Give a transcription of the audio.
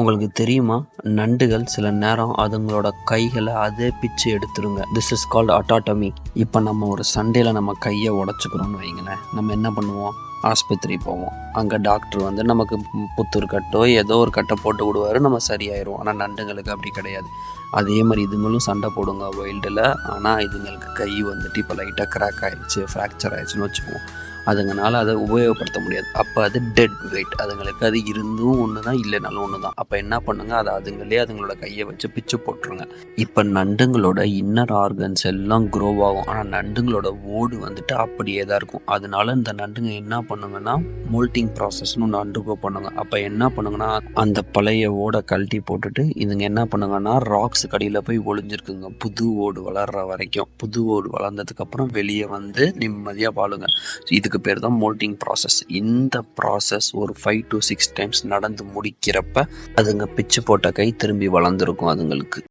உங்களுக்கு தெரியுமா? நண்டுகள் சில நேரம் அதுங்களோட கைகளை அதே பிச்சு எடுத்துருங்க திஸ் இஸ் கால்ட் அட்டாட்டமி இப்போ நம்ம ஒரு சண்டையில் நம்ம கையை உடச்சிக்கிறோம்னு வைங்களேன். நம்ம என்ன பண்ணுவோம்? ஆஸ்பத்திரி போவோம். அங்கே டாக்டர் வந்து நமக்கு புத்தூர் கட்டோ ஏதோ ஒரு கட்டை போட்டு விடுவாரு நம்ம சரியாயிரும். ஆனால் நண்டுங்களுக்கு அப்படி கிடையாது. அதே மாதிரி இதுங்களும் சண்டை போடுங்க வைல்டில் ஆனால் இதுங்களுக்கு கை வந்துட்டு இப்போ லைட்டாக கிராக் ஆயிடுச்சு ஃப்ராக்சர் ஆயிடுச்சுன்னு வச்சுக்குவோம். அதுங்களால் அதை உபயோகப்படுத்த முடியாது. அப்போ அது டெட் வெயிட் அதுங்களுக்கு அது இருந்தும் ஒன்று தான் இல்லைனாலும் ஒன்று தான் அப்போ என்ன பண்ணுங்க? அதை அதுங்களே அதுங்களோட கையை வச்சு பிச்சு போட்டுருங்க. இப்போ நண்டுங்களோட இன்னர் ஆர்கன்ஸ் எல்லாம் க்ரோ ஆகும். ஆனால் நண்டுங்களோட ஓடு வந்துட்டு அப்படியே தான் இருக்கும். அதனால இந்த நண்டுங்க என்ன பண்ணுங்கன்னா மோல்ட்டிங் ப்ராசஸ்னு ஒன்று அண்டர்கோ பண்ணுங்க. அப்போ என்ன பண்ணுங்கன்னா அந்த பழைய ஓடை கழட்டி போட்டுட்டு இதுங்க என்ன பண்ணுங்கன்னா ராக்ஸ் கடியில் போய் ஒளிஞ்சிருக்குங்க. புது ஓடு வளர்ற வரைக்கும். புது ஓடு வளர்ந்ததுக்கப்புறம் வெளியே வந்து நிம்மதியாக வாழுங்க. இதுக்கு பேர் தான் மோல்டிங் ப்ராசஸ் இந்த ப்ராசஸ் ஒரு ஃபைவ் டு சிக்ஸ் டைம்ஸ் நடந்து முடிக்கிறப்ப அதுங்க பிச்சு போட்ட கை திரும்பி வளர்ந்துருக்கும் அதுங்களுக்கு.